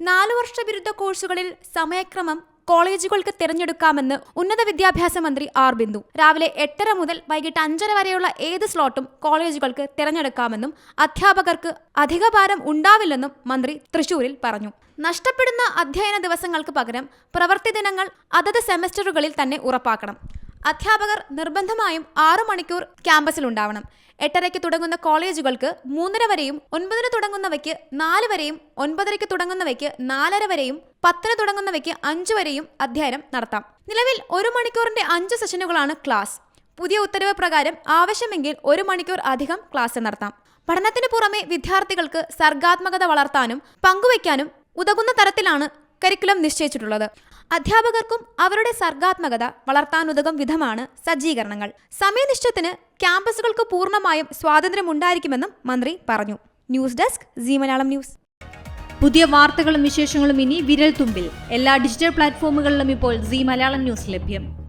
നാലു വർഷ ബിരുദ കോഴ്സുകളിൽ സമയക്രമം കോളേജുകൾക്ക് തിരഞ്ഞെടുക്കാമെന്ന് ഉന്നത വിദ്യാഭ്യാസ മന്ത്രി ആർ ബിന്ദു. രാവിലെ എട്ടര മുതൽ വൈകിട്ട് അഞ്ചര വരെയുള്ള ഏത് സ്ലോട്ടും കോളേജുകൾക്ക് തിരഞ്ഞെടുക്കാമെന്നും അധ്യാപകർക്ക് അധികഭാരം ഉണ്ടാവില്ലെന്നും മന്ത്രി തൃശൂരിൽ പറഞ്ഞു. നഷ്ടപ്പെടുന്ന അധ്യയന ദിവസങ്ങൾക്ക് പകരം പ്രവൃത്തി ദിനങ്ങൾ അതത് സെമസ്റ്ററുകളിൽ തന്നെ ഉറപ്പാക്കണം. അധ്യാപകർ നിർബന്ധമായും ആറു മണിക്കൂർ ക്യാമ്പസിലുണ്ടാവണം. എട്ടരയ്ക്ക് തുടങ്ങുന്ന കോളേജുകൾക്ക് മൂന്നര വരെയും ഒൻപതിന് തുടങ്ങുന്നവയ്ക്ക് നാല് വരെയും ഒൻപതരയ്ക്ക് തുടങ്ങുന്നവയ്ക്ക് നാലര വരെയും പത്തിന് തുടങ്ങുന്നവയ്ക്ക് അഞ്ചു വരെയും അധ്യയനം നടത്താം. നിലവിൽ ഒരു മണിക്കൂറിന്റെ അഞ്ച് സെഷനുകളാണ് ക്ലാസ്. പുതിയ ഉത്തരവ് പ്രകാരം ആവശ്യമെങ്കിൽ ഒരു മണിക്കൂർ അധികം ക്ലാസ് നടത്താം. പഠനത്തിന് പുറമെ വിദ്യാർത്ഥികൾക്ക് സർഗാത്മകത വളർത്താനും പങ്കുവയ്ക്കാനും ഉതകുന്ന തരത്തിലാണ് കരിക്കുലം നിശ്ചയിച്ചിട്ടുള്ളത്. അധ്യാപകർക്കും അവരുടെ സർഗാത്മകത വളർത്താനുതകും വിധമാണ് സജ്ജീകരണങ്ങൾ. സമയനിഷ്ഠത്തിന് ക്യാമ്പസുകൾക്ക് പൂർണമായും സ്വാതന്ത്ര്യമുണ്ടായിരിക്കുമെന്നും മന്ത്രി പറഞ്ഞു. News desk Zee Malayalam news. പുതിയ വാർത്തകളും വിശേഷങ്ങളും ഇനി വിരൽ തുമ്പിൽ എല്ലാ ഡിജിറ്റൽ പ്ലാറ്റ്ഫോമുകളിലും ഇപ്പോൾ സി മലയാളം ന്യൂസ് ലഭ്യം.